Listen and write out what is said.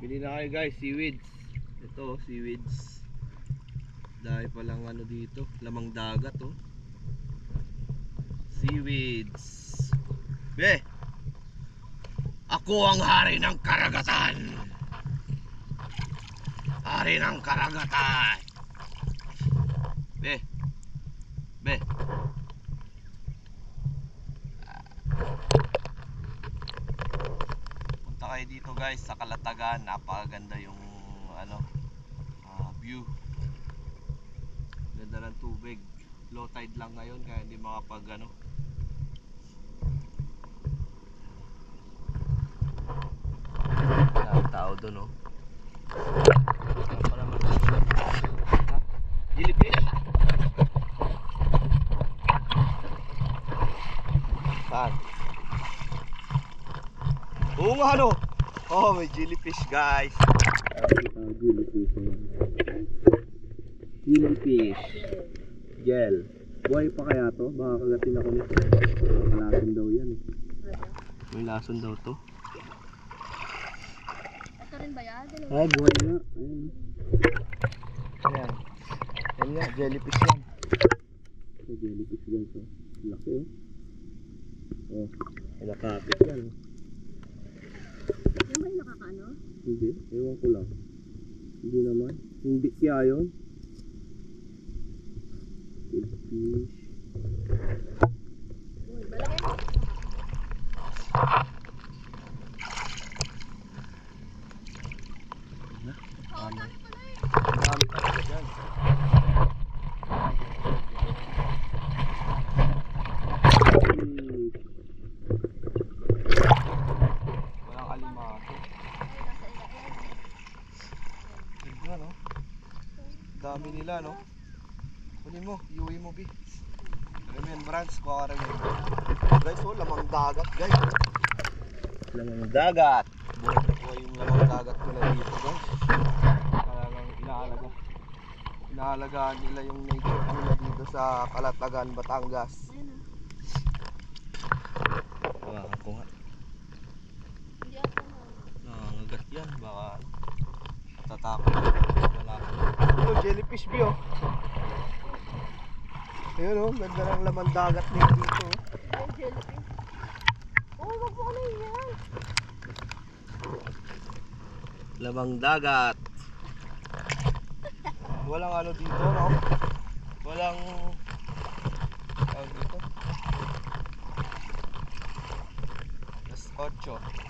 Bili na kayo guys, seaweeds. Ito, seaweeds. Dahil palang ano dito, lamang dagat oh. Seaweeds. Be! Ako ang hari ng karagatan. Hari ng karagatan. Be. Be. Punta dito guys sa Kalatagan. Napakaganda yung ano ah, view. Ganda ng tubig. Low tide lang ngayon kaya hindi makapag ano. Dami tao doon oh. Saan pa naman? Ha? Jellyfish? Saan? Oo nga no. Oh, may jellyfish guys. jellyfish. Jellyfish. Gel. Buhay pa kaya to? Baka kagatin ako nito. Malason daw yan. eh. May lason daw to. Ito rin ba yan? Ay, buhay nga. Ayun. Ayan. Yan nga, jellyfish yan. Ito, jellyfish yan to. Laki oh. Oh, nakakapit yan oh. Yan nakakaano? Hindi, ewan ko lang. Hindi naman. Hindi kaya yun. Jellyfish. Uy, malaki mo. Oo, Ano? dami pala eh. Ang dami talaga dyan. Fish. Walang alimato. Ay, nasa ilalim. Ganda no? Dami nila no? Kunin mo, iuwi mo bi. Remembrance ko ka rin Guys oh, lamang dagat guys. oh. Lamang dagat. Buhay na buhay yung lamang dagat nila dito guys. Talagang inaalaga. Inaalagaan nila yung nature nila dito sa Kalatagan, Batangas. Ayun ah. Baka ko nga. Hindi ako na. Nangangagat yan. Baka tatakot. Wala. Ito, jellyfish oh. Ayun oh, ganda ng laman dagat dito oh. Ay, jellyfish. Oh, wag mo ano yan. Lamang dagat. Walang ano dito, no? Walang tawag dito. Alas 8.